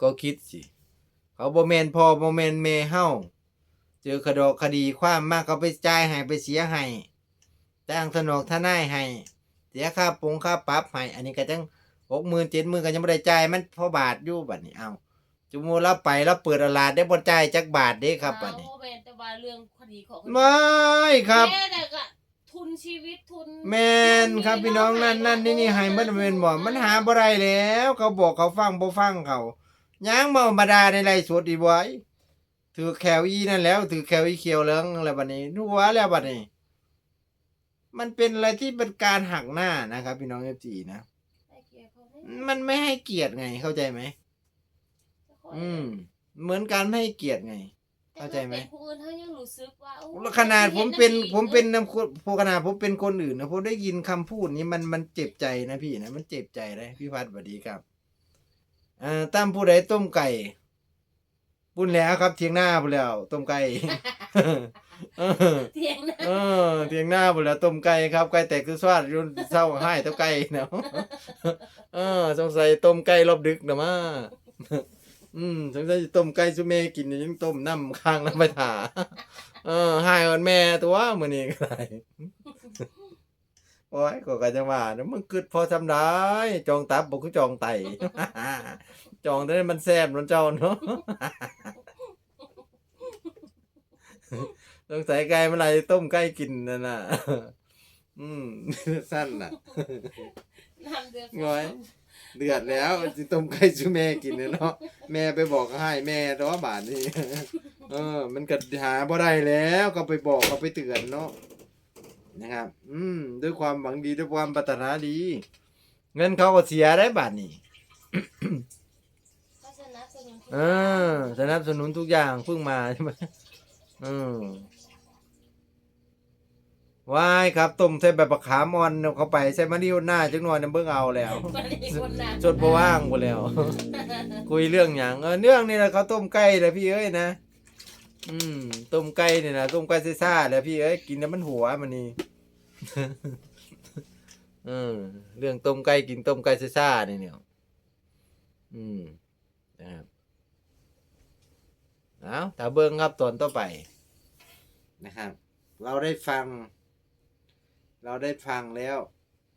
ก็คิดสิ เขาบ่แม่นพ่อบ่แม่นแม่เฮาเจอคดอกคดีความมากเขาไปจ่ายให้ไปเสียให้จ้างทนอกทนายให้เสียค่าปรงค่าปรับให้อันนี้ก็จัง60,000 70,000ก็ยังบ่ได้จ่ายมันพอบาทอยู่บัดนี้เอ้าจุโมเราไปเราเปิดตลาดได้บ่จ่ายจักบาทเด้ครับบัดนี้เอาแม่นแต่ว่าเรื่องคดีของไม่ครับแม่แต่ก็ทุนชีวิตทุนแม่นครับพี่น้องนั่นนั่นนี่นี่ให้มันแม่นบ่มันหาบ่ได้แล้ว เขาบอกเขาฟังบ่ฟังเขา ย่างมามาดาในไรสดอีบ่ไอ้ถือแขวอีนั่นแล้ว ถือแขวอีเขียวเหลืองแล้วบัดนี้นัวแล้วบัดนี้ มันเป็นอะไรที่เป็นการหักหน้านะครับ พี่น้อง FC นะให้เกียรติเขาให้มันไม่ให้เกียรติไงเข้าใจไหมอืม เหมือนการไม่ให้เกียรติไง เข้าใจไหมขนาดผมเป็น ผมเป็นน้ำคนขนาดผมเป็นคนอื่นนะผมได้ยินคำพูดนี้มันมันเจ็บใจนะพี่นะมันเจ็บใจเลยพี่พัดสวัสดีครับ อ่าตามผู้ใดต้มไก่ปุ้นแล้วครับเทียงหน้าปุ้นแล้ว ต้มไก่เออเถียงนะเออเทียงหน้าปุ้นแล้วต้มไก่ครับไก่แตกคือสวัสดยุ่นเศร้าให้เต้าไก่เนาะเออสงสัยต้มไก่รอบดึกนะมาอืมสงสัยสิต้มไก่สุเมกินนี่ยังต้มน้ำข้างน้ำไปถาเออหายอ่อนแม่ตัวมื้อนี้ก็ได้ โอ้ยก็ก็จะว่าเดี๋ยวมึงกึดพอทำได้จองตับบ่คือจองไตจองได้มันแซ่บเนาะเจ้าเนาะสงสัยไก่มันไหลต้มไก่กินนั่นน่ะ อืมสั้นน่ะน้ำเดือดง้อย เดือดแล้วสิต้มไก่ชูแม่กินเนี่ยเนาะแม่ไปบอกให้แม่ตัวบาทนี่เออ มันก็หาบ่ได้แล้วก็ไปบอกก็ไปเตือนเนาะ นะครับ อืม ด้วยความหวังดีด้วยความปรารถนาดี เงินเขาก็เสียได้บาทนี่ก็สนับสนุนทุกเออสนับสนุนทุกอย่างเพิ่งมาใช่ไหมเออว้ายครับต้มใส่แบบบักขามอ่อนเข้าไปใส่มะนาวหน้าจังหน่อยน้ำเบิ่งเอาแล้วมันมีคนหนาจดบ่ว่างหมดแล้ว คุยเรื่องอย่างเออเรื่องนี่แหละเขาต้มไก่แหละพี่เอ้ยนะอืมต้มไก่นี่นะต้มไก่ซ่าๆแหละพี่เอ้ยกินแล้วมันหัวมันนี่ เออเรื่องต้มไก่กินต้มไก่ซ่าๆนี่เนี่ย อืมนะครับเอาตาเบิ้งครับตอนต่อไปนะครับ เราได้ฟัง เราได้ฟังแล้ว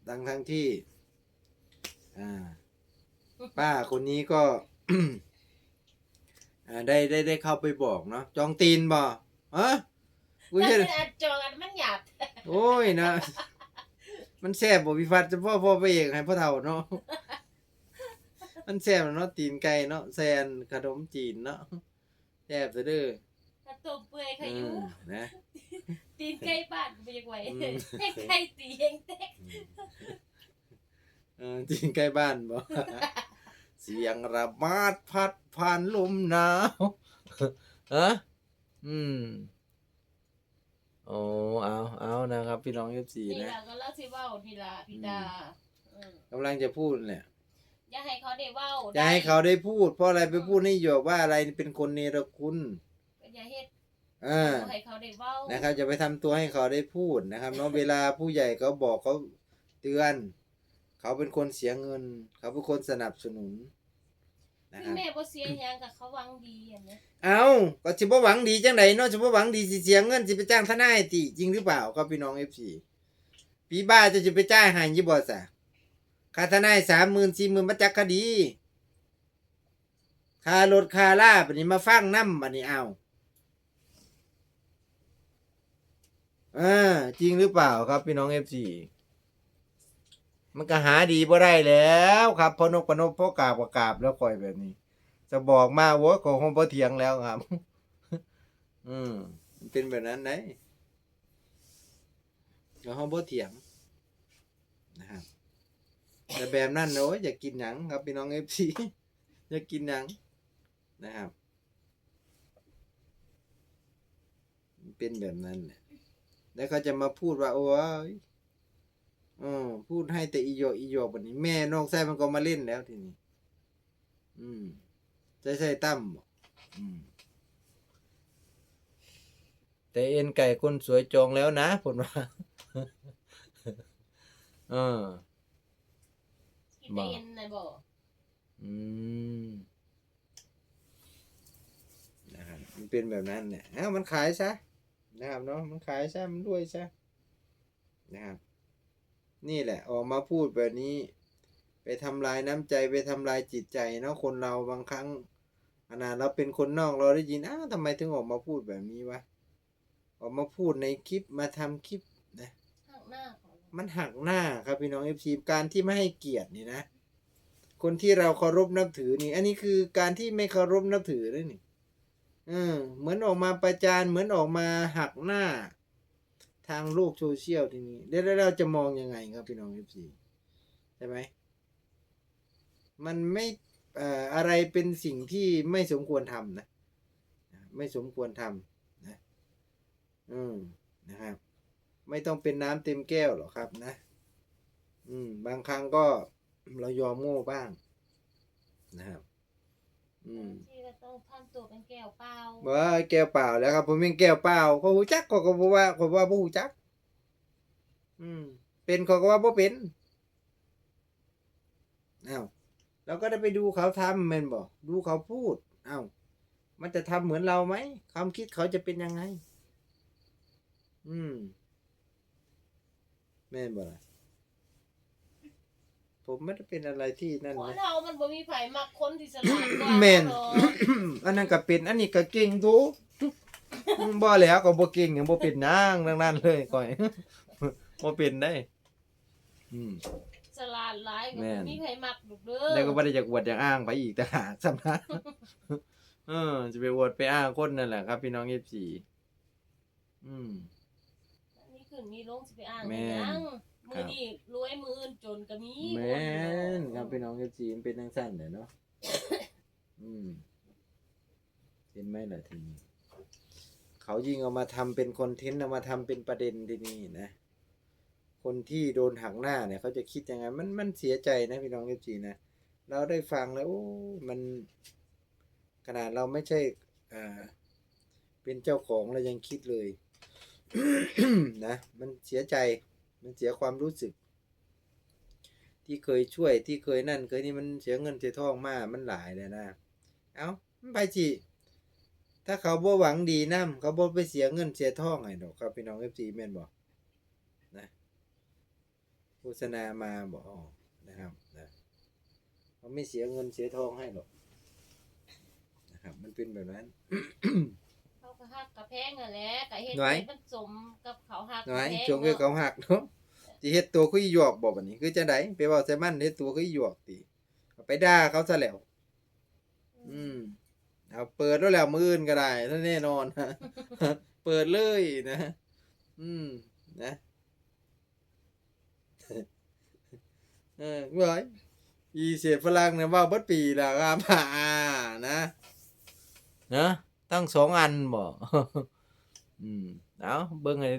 ดังทั้งที่ อ่า ป้าคนนี้ก็ อ่าได้ได้ได้เข้าไปบอกเนาะจองตีนบ่ฮะกูจะคืออันจองอันมันหยาบ โอ้ยนะ มันแซ่บบ่พิฟัดจะพ่อพ่อไปเอกให้พ่อเฒ่าเนาะ มันแซ่บเนาะตีนไก่เนาะแซนขนมจีนเนาะแซ่บซะเด้อกระตบเปื่อยเอขยุอนะตีนไก่บ้านไปยังไงอืมให้ไก่ตีเองเต๊กเออตีนไก่บ้านบ่ เสียงระมาดพัดผ่านลมหนาวฮะอืม โอ้เอาเอานะครับ พี่น้องเอฟซีนี่นะล่ะก็เล่าสิเว้านี่ล่ะพี่ดาอืมกำลังจะพูดแหละอย่าให้เขาได้เว้าจะให้เขาได้พูด เพราะอะไรไปพูดให้หยอกว่าอะไรเป็นคนเนรคุณอย่าเฮ็ดอ่า ให้เขาได้เว้านะครับจะไปทำตัวให้เขาได้พูดนะครับเนาะ เวลาผู้ใหญ่เขาบอกเขาเตือน เขาเป็นคนเสียเงิน เขาเป็นคนสนับสนุน นะครับ แม่บ่เสียหยังกับเขาหวังดีอันเนี้ยเอาก็สิบ่หวังดีจังไดเนาะสิบ่หวังดีสิเสียเงินสิไปจ้างทนายติจริงหรือเปล่าครับพี่น้อง FC ปีบ้าจะสิไปจ่ายให้ยี่บ่ซะค่าทนาย30,000 40,000มาจักคดีค่ารถค่าลาบัดนี้มาฟังนำบัดนี้เอาอ่าจริงหรือเปล่าครับพี่น้อง FC มันก็หาดีบ่ได้แล้วครับพอนกปนกพอกาบกกาบแล้วคอยแบบนี้ จะบอกมาโว้ยก็คงพอเถียงแล้วครับ อืมมันเป็นแบบนั้นไหนก็คงพอเถียงนะครับแต่แบบนั้นโอ้ยอยากกินหยังครับพี่น้องเอฟซีอยากกินหยังนะครับเป็นแบบนั้นแหละแล้วเขาจะมาพูดว่า โอ้ย อ๋อพูดให้แต่อีโยกอีโยกแบบนี้ แม่นอกไส้มันก็มาเล่นแล้วทีนี้ อืมใช่ใช่ตั้มบ่อืม แต่เอ็นไก่คนสวยจองแล้วนะผมว่า เออ กินได้เย็นนะบ่อืมมันเป็นแบบนั้นเนี่ยเอ้ามันขายซะนะครับเนาะมันขายซะมันรวยซะนะครับ นี่แหละออกมาพูดแบบนี้ ไปทำลายน้ำใจไปทำลายจิตใจเนาะคนเราบางครั้งขนาดเราเป็นคนนอกเราได้ยินอ้าวทำไมถึงออกมาพูดแบบนี้วะออกมาพูดในคลิปมาทำคลิปนะข้างหน้าของมันหักหน้าครับพี่น้องเอฟซีการที่ไม่ให้เกียรตินี่นะ คนที่เราเคารพนับถือนี่ อันนี้คือการที่ไม่เคารพนับถือเลยนี่เออเหมือนออกมาประจานเหมือนออกมาหักหน้า ทางโลกโซเชียลทีนี้แล้วเราจะมองยังไงครับพี่น้องเอฟซีใช่ไหมมันไม่เอ่ออะไรเป็นสิ่งที่ไม่สมควรทำนะ ไม่สมควรทำนะอืมนะครับ ไม่ต้องเป็นน้ำเต็มแก้วหรอกครับนะ อืม บางครั้งก็เรายอมโง่บ้างนะครับ อืมที่ก็ต้องทำตัวเป็นแก้วเปล่าว่าแก้วเปล่าแล้วครับ ผมเป็นแก้วเปล่าเขาหูจักเขาก็บอกว่าเขาว่าบ่หูจัก อืม เป็นเขาก็ว่าบ่เป็นอ้าวเราก็ได้ไปดูเขาทำแม่นบอกดูเขาพูดอ้าวมันจะทำเหมือนเราไหมความคิดเขาจะเป็นยังไง อืมแม่นบ่ล่ะ ผมไม่ได้เป็นอะไรที่นั่นคนนะเรามันบ่มีไผมักคนที่สลาดกว่าแม่น หรอกอันนั้นก็เป็นอันนี้ก็เก่งดูบ่แล้วก็บ่เก่งหยังบ่เป็นนางดังนั้นเลยก่อยบ่เป็นได้ อืม สลาดหลายก็แม่บ่น มีไผมักลูกเด้อแล้วก็บ่ได้อยากอวดอยากอ้างไปอีกแต่หากสำนักเออจะไปอวดไปอ้างคนนั่นแหละครับ พี่น้อง FC อืมอันนี้ขึ้นมีลงสิไปอ้างแม่ได้นยังค มืรัอบนี้รวยมืออื่นจนก็มีแม่นครับพี่น้อง FC มันเป็นจังซั่นแหละเนาะ อืมเห็นไหมล่ะทีนี้ เขายิ่งเอามาทำเป็นคอนเทนต์เอามาทำเป็นประเด็นทีนี้นะ คนที่โดนหักหน้าเนี่ย เขาจะคิดยังไง มันมันเสียใจนะพี่น้องเอฟซีนะ เราได้ฟังแล้วโอ้มันขนาดเราไม่ใช่อ่าเป็นเจ้าของเรายังคิดเลย นะ มันเสียใจ มันเสียความรู้สึก ที่เคยช่วยที่เคยนั่น เคยนี่มันเสียเงินเสียทองมากมันหลายเลยนะ เอามันไปจีถ้าเขาบ่หวังดีนํเขาบ่ไปเสียเงินเสียทองให้ดอกครับพี่น้องเอฟซีแม่นบอกนะโฆษณามาบอกนะครับนะเขาไม่เสียเงินเสียทองให้หรอกนะครับ มันเป็นแบบนั้น เขาก็ฮักกับแพงนั่นแหละก็เฮ็ดหน่อยให้มันสมกับเขาฮักน้อยกับแพงจงคือเขาหักเนาะสิเฮ็ดตัวคืออีหยวกบอกบัดนี้คือจังได๋ไปเว้าใส่มันเฮ็ดตัวคืออีหยวกติเอาไปด่าเขาซะแล้ว อืมเอาเปิดแล้วแหล้วมืออื่นก็ได้ถ้าแน่นอนเปิดเลยนะ อืม นะ เออเว้ยอีเสียฝรั่งเนี่ยว่าเบัดปีแล้วครับอ่านะนะ ตั้งสองอันบ่ อืม เอาเบิ่งให้